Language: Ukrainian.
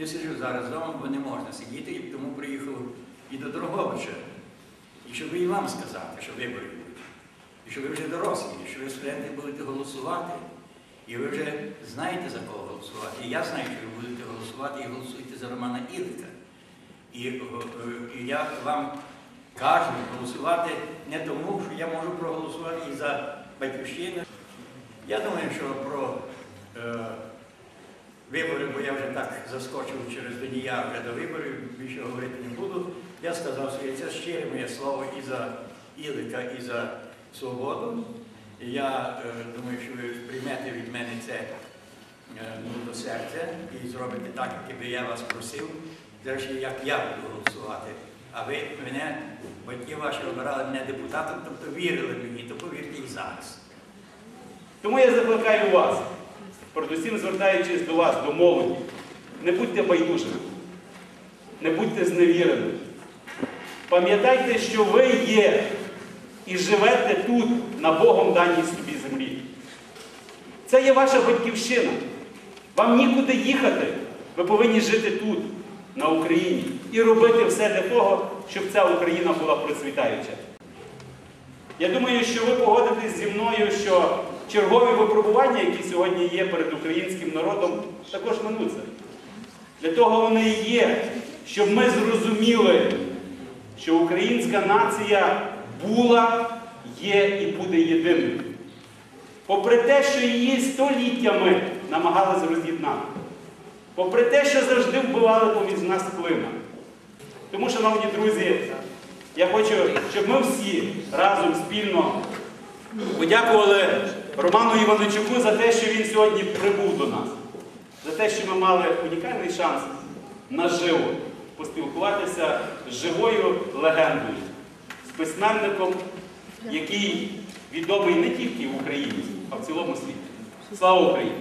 Я сиджу зараз вдома, бо не можна сидіти, і тому приїхав і до Дрогобича. І щоб і вам сказати, що вибори будуть. І що ви вже дорослі, і що ви студенти будете голосувати. І ви вже знаєте за кого голосувати. І я знаю, що ви будете голосувати і голосуйте за Романа Ілика. І, е, е, і я вам кажу голосувати не тому, що я можу проголосувати і за батьківщину. Я думаю, що про е, вибори, бо я вже так заскочив через Донія вже до виборів, більше говорити не буду. Я сказав своє, це щире моє слово і за Ілика, і за свободу. Я е, думаю, що ви приймете від мене це е, ну, до серця і зробите так, як би я вас просив, зрештою, як я буду голосувати. А ви мене, батьки ваші обирали мене депутатом, тобто вірили мені, то повірте і зараз. Тому я закликаю вас, передусім звертаючись до вас, до молоді, не будьте байдужими, не будьте зневіреними. Пам'ятайте, що ви є і живете тут, на Богом даній собі землі. Це є ваша батьківщина. Вам нікуди їхати. Ви повинні жити тут, на Україні, і робити все для того, щоб ця Україна була процвітаюча. Я думаю, що ви погодитесь зі мною, що чергові випробування, які сьогодні є перед українським народом, також минуться. Для того вони і є, щоб ми зрозуміли, що українська нація була, є і буде єдиною. Попри те, що її століттями намагались роз'єднати. Попри те, що завжди вбивали поміж нас клина. Тому, шановні друзі, я хочу, щоб ми всі разом спільно подякували Роману Іваничуку за те, що він сьогодні прибув до нас, за те, що ми мали унікальний шанс наживо поспілкуватися з живою легендою, з письменником, який відомий не тільки в Україні, а в цілому світі. Слава Україні!